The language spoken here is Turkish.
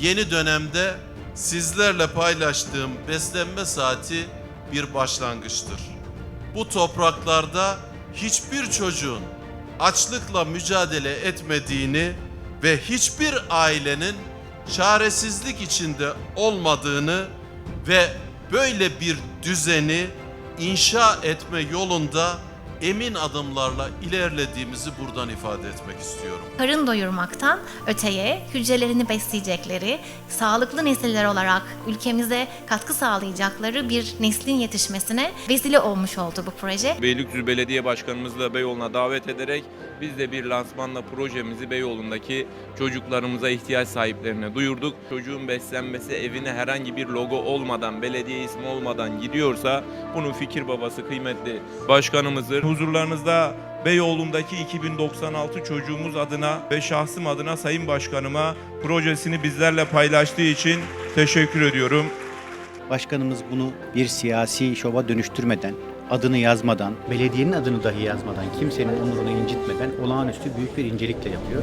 yeni dönemde sizlerle paylaştığım beslenme saati bir başlangıçtır. Bu topraklarda hiçbir çocuğun açlıkla mücadele etmediğini ve hiçbir ailenin çaresizlik içinde olmadığını ve böyle bir düzeni inşa etme yolunda emin adımlarla ilerlediğimizi buradan ifade etmek istiyorum. karın doyurmaktan öteye hücrelerini besleyecekleri, sağlıklı nesiller olarak ülkemize katkı sağlayacakları bir neslin yetişmesine vesile olmuş oldu bu proje. Beylikdüzü Belediye Başkanımızı da Beyoğlu'na davet ederek biz de bir lansmanla projemizi Beyoğlu'ndaki çocuklarımıza ihtiyaç sahiplerine duyurduk. Çocuğun beslenmesi evine herhangi bir logo olmadan, belediye ismi olmadan gidiyorsa bunun fikir babası kıymetli başkanımızdır. Huzurlarınızda Beyoğlu'ndaki 2096 çocuğumuz adına ve şahsım adına Sayın Başkanıma projesini bizlerle paylaştığı için teşekkür ediyorum. Başkanımız bunu bir siyasi şova dönüştürmeden, adını yazmadan, belediyenin adını dahi yazmadan, kimsenin onurunu incitmeden olağanüstü büyük bir incelikle yapıyor.